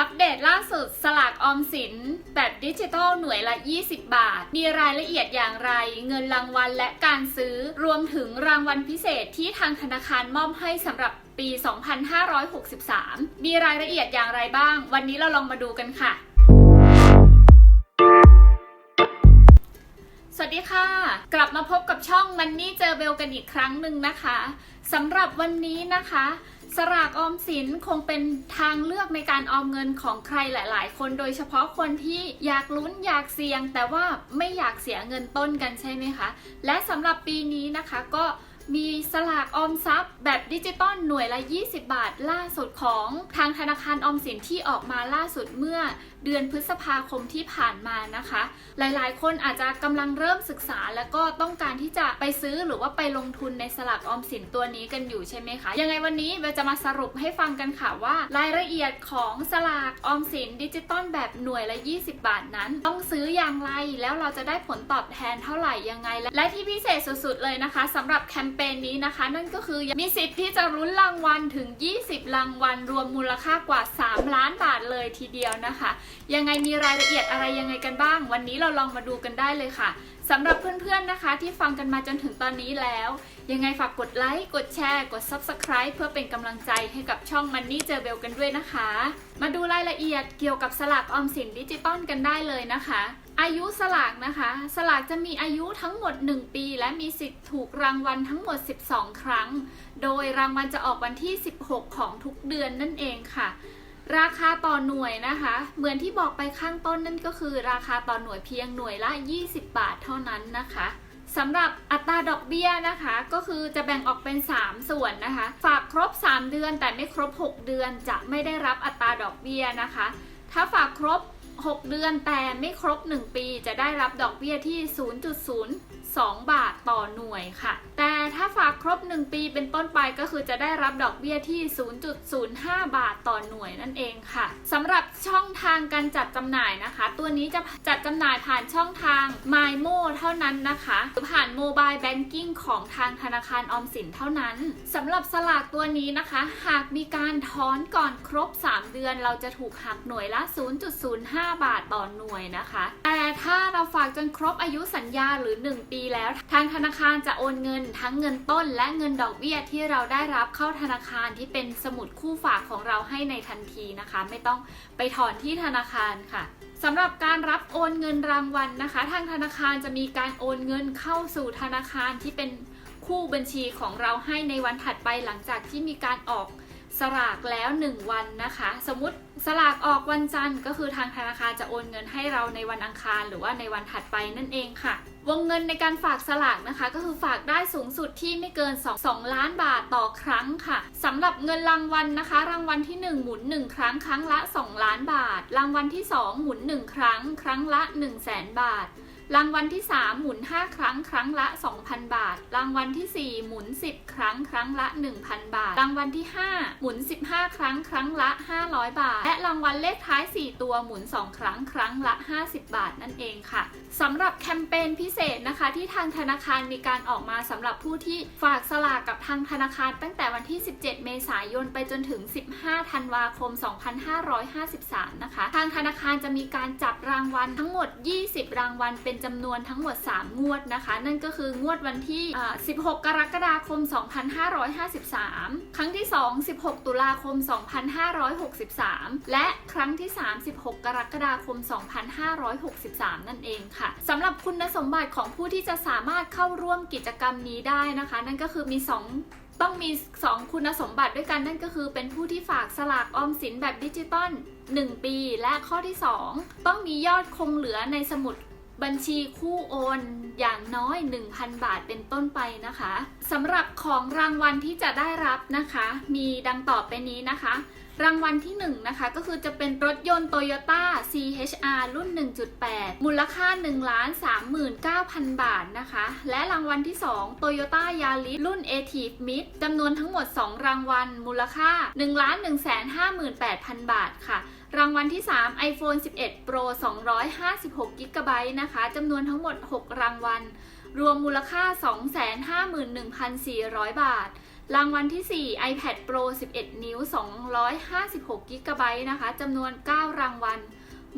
อัปเดตล่าสุดสลากออมสินแบบดิจิทัลหน่วยละ 20 บาท มีรายละเอียดอย่างไร เงินรางวัลและการซื้อ รวมถึงรางวัลพิเศษที่ทางธนาคารมอบให้สำหรับปี 2563 มีรายละเอียดอย่างไรบ้าง วันนี้เราลองมาดูกันค่ะ สวัสดีค่ะ กลับมาพบกับช่องมันนี่เจอเบลกันอีกครั้งหนึ่งนะคะสำหรับวันนี้นะคะ สลากออมสินคงเป็นทางเลือกในการออมเงินของใครหลาย ๆ คนโดยเฉพาะคนที่อยากลุ้นอยากเสี่ยง แต่ว่าไม่อยากเสียเงินต้นกันใช่ไหมคะ และสำหรับปีนี้นะคะก็มีสลากออมทรัพย์ แบบดิจิตอลหน่วยละ 20 บาทล่าสุดของทางธนาคารออมสินที่ออกมาล่าสุดเมื่อเดือนพฤษภาคมที่ผ่านมานะคะ หลายๆ คนอาจจะกำลังเริ่มศึกษา แล้วก็ต้องการที่จะไปซื้อหรือว่าไปลงทุนในสลากออมสินตัวนี้กันอยู่ใช่ไหมคะ ยังไงวันนี้เบลจะมาสรุปให้ฟังกันค่ะว่า รายละเอียดของสลากออมสินดิจิตอลแบบหน่วยละ 20 บาทนั้น ต้องซื้ออย่างไรแล้วเราจะได้ผลตอบแทนเท่าไหร่ยังไง และที่พิเศษสุดๆเลยนะคะสำหรับแคมเปญนี้นะคะ นั่นก็คือมีสิทธิ์ที่จะรุ้นรางวัลถึง 20 รางวัลรวมมูลค่ากว่า 3 ล้านบาทเลยทีเดียวนะคะยังไงมีรายละเอียดอะไรยังไงกันบ้าง วันนี้เราลองมาดูกันได้เลยค่ะสำหรับเพื่อนๆนะคะ ที่ฟังกันมาจนถึงตอนนี้แล้ว ยังไงฝากกดไลค์ กดแชร์ กด Subscribe เพื่อเป็นกำลังใจให้กับช่อง Money เจอเบลกันด้วยนะคะ มาดูรายละเอียดเกี่ยวกับสลากออมสินดิจิตอลกันได้เลยนะคะ อายุสลากนะคะ สลากจะมีอายุทั้งหมด 1 ปี และมีสิทธิ์ถูกรางวัลทั้งหมด 12 ครั้ง โดยรางวัลจะออกวันที่ 16 ของทุกเดือนนั่นเองค่ะ ราคาต่อหน่วยนะคะ เหมือนที่บอกไปข้างต้นนั่นก็คือ ราคาต่อหน่วยเพียงหน่วยละ 20 บาทเท่านั้นนะคะสำหรับอัตราดอกเบี้ยนะคะ ก็คือจะแบ่งออกเป็น 3 ส่วนนะคะ ฝากครบ 3 เดือนแต่ไม่ครบ 6 เดือนจะไม่ได้รับอัตราดอกเบี้ยนะคะ ถ้าฝากครบ 6 เดือนแต่ไม่ครบ 1 ปี จะได้รับดอกเบี้ยที่ 2 บาทต่อหน่วยค่ะ แต่ถ้าฝากครบ 1 ปีเป็นต้นไปก็คือจะได้รับดอกเบี้ยที่ 0.05 บาทต่อหน่วยนั่นเองค่ะสำหรับช่องทางการจัดจำหน่ายนะคะ ตัวนี้จะจัดจำหน่ายผ่านช่องทาง MyMo เท่านั้นนะคะหรือผ่านโมบายแบงกิ้งของทางธนาคารออมสินเท่านั้นสำหรับสลากตัวนี้นะคะ หากมีการถอนก่อนครบ 3 เดือน เราจะถูกหักหน่วยละ 0.05 บาทต่อหน่วยนะคะ แต่ถ้าเราฝากจนครบอายุสัญญาหรือ 1 ปีแล้ว ทางธนาคารจะโอนเงินทั้งเงินต้นและเงินดอกเบี้ยที่เราได้รับเข้าธนาคารที่เป็นสมุดคู่ฝากของเราให้ในทันทีนะคะ ไม่ต้องไปถอนที่ธนาคารค่ะสำหรับการรับโอนเงินรางวัลนะคะ ทางธนาคารจะมีการโอนเงินเข้าสู่ธนาคารที่เป็นคู่บัญชีของเราให้ในวันถัดไปหลังจากที่มีการออก สลากแล้ว 1 วันนะคะ สมมติสลากออกวันจันทร์ก็คือทางธนาคารจะโอนเงินให้เราในวันอังคารหรือว่าในวันถัดไปนั่นเองค่ะ วงเงินในการฝากสลากนะคะ ก็คือฝากได้สูงสุดที่ไม่เกิน 2 2 ล้านบาทต่อครั้งค่ะสำหรับเงินรางวัลนะคะ รางวัลที่ 1 หมุน 1 ครั้งครั้งละ 2 ล้านบาท รางวัลที่ 2 หมุน 1 ครั้ง ครั้งละ 1 0 0 0 0แสนบาท รางวัลที่ 3 หมุน 5 ครั้งครั้งละ 2,000 บาท รางวัลที่ 4 หมุน 10 ครั้งครั้งละ 1,000 บาท รางวัลที่ 5 หมุน 15 ครั้งครั้งละ 500 บาท และรางวัลเลขท้าย 4 ตัวหมุน 2 ครั้งครั้งละ 50 บาทนั่นเองค่ะสำหรับแคมเปญพิเศษนะคะ ที่ทางธนาคารมีการออกมาสำหรับผู้ที่ฝากสลากกับทางธนาคารตั้งแต่วันที่ 17 เมษายนไปจนถึง 15 ธันวาคม 2553 นะคะ ทางธนาคารจะมีการจับรางวัลทั้งหมด 20 รางวัลเป็นจำนวนทั้งหมด 3 งวดนะคะ นั่นก็คืองวดวันที่ 16 กรกฎาคม 2553 ครั้งที่ 2 16 ตุลาคม 2563 และครั้งที่36กรกฎาคม 2563 นั่นเองค่ะสำหรับคุณสมบัติของผู้ที่จะสามารถเข้าร่วมกิจกรรมนี้ได้นะคะ นั่นก็คือมี 2ต้องมี 2 คุณสมบัติด้วยกันนั่นก็คือเป็นผู้ที่ฝากสลากออมสินแบบดิจิตอล1 ปี และข้อที่ 2 ต้องมียอดคงเหลือในสมุด บัญชีคู่โอนอย่างน้อย 1,000 บาทเป็นต้นไปนะคะสำหรับของรางวัลที่จะได้รับนะคะ มีดังต่อไปนี้นะคะ รางวัลที่ 1 นะคะ ก็คือจะเป็นรถยนต์ Toyota CHR รุ่น 1.8 มูลค่า 1 39,000 บาทนะคะ และรางวัลที่ 2 Toyota Yaris รุ่น a t i v Mid จำนวนทั้งหมด 2 รางวัล มูลค่า 1 158,000 บาทค่ะ รางวัลที่ 3 iPhone 11 Pro 256 g b นะคะจำนวนทั้งหมด 6 รางวัล รวมมูลค่า 251,400 บาท รางวัลที่ 4 iPad Pro 11 นิ้ว 256 g b นะคะจำนวน 9 รางวัล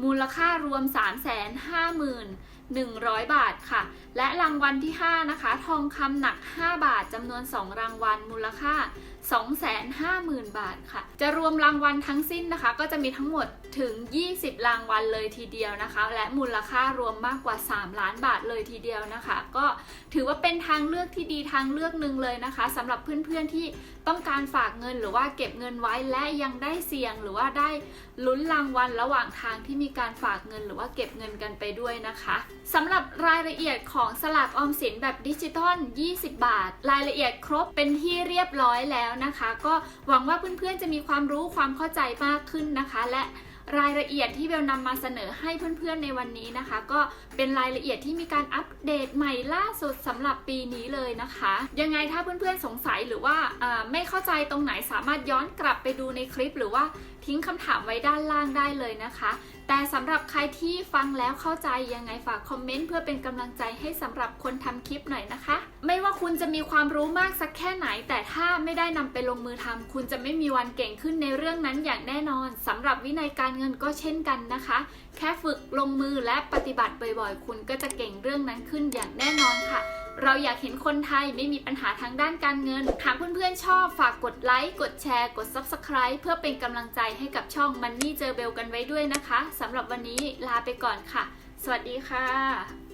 มูลค่ารวม 3 5 0 0 0 0 100 บาทค่ะ และรางวัลที่ 5 นะคะ ทองคำหนัก 5 บาทจำนวน 2 รางวัลมูลค่า 250,000 บาทค่ะ จะรวมรางวัลทั้งสิ้นนะคะ ก็จะมีทั้งหมดถึง 20 รางวัลเลยทีเดียวนะคะ และมูลค่ารวมมากกว่า 3 ล้านบาทเลยทีเดียวนะคะ ก็ถือว่าเป็นทางเลือกที่ดีทางเลือกหนึ่งเลยนะคะสำหรับเพื่อนๆที่ต้องการฝากเงินหรือว่าเก็บเงินไว้และยังได้เสี่ยงหรือว่าได้ลุ้นรางวัลระหว่างทางที่มีการฝากเงินหรือว่าเก็บเงินกันไปด้วยนะคะ สำหรับรายละเอียดของสลากออมสินแบบดิจิตอล 20 บาท รายละเอียดครบเป็นที่เรียบร้อยแล้วนะคะ ก็หวังว่าเพื่อนๆจะมีความรู้ความเข้าใจมากขึ้นนะคะ และรายละเอียดที่เบลนำมาเสนอให้เพื่อนๆในวันนี้นะคะ ก็เป็นรายละเอียดที่มีการอัปเดตใหม่ล่าสุดสำหรับปีนี้เลยนะคะ ยังไงถ้าเพื่อนๆสงสัยหรือว่าอ่าไม่เข้าใจตรงไหนสามารถย้อนกลับไปดูในคลิป หรือว่าทิ้งคำถามไว้ด้านล่างได้เลยนะคะ แต่สำหรับใครที่ฟังแล้วเข้าใจยังไงฝากคอมเมนต์เพื่อเป็นกำลังใจให้สำหรับคนทำคลิปหน่อยนะคะ ไม่ว่าคุณจะมีความรู้มากสักแค่ไหน แต่ถ้าไม่ได้นำไปลงมือทำคุณจะไม่มีวันเก่งขึ้นในเรื่องนั้นอย่างแน่นอนสำหรับวินัยการเงินก็เช่นกันนะคะ แค่ฝึกลงมือและปฏิบัติบ่อยๆ คุณก็จะเก่งเรื่องนั้นขึ้นอย่างแน่นอนค่ะ เราอยากเห็นคนไทยไม่มีปัญหาทางด้านการเงิน หากเพื่อนๆชอบฝากกดไลค์ กดแชร์ กด Subscribe เพื่อเป็นกำลังใจให้กับช่อง Money เจอเบลกันไว้ด้วยนะคะสำหรับวันนี้ลาไปก่อนค่ะ สวัสดีค่ะ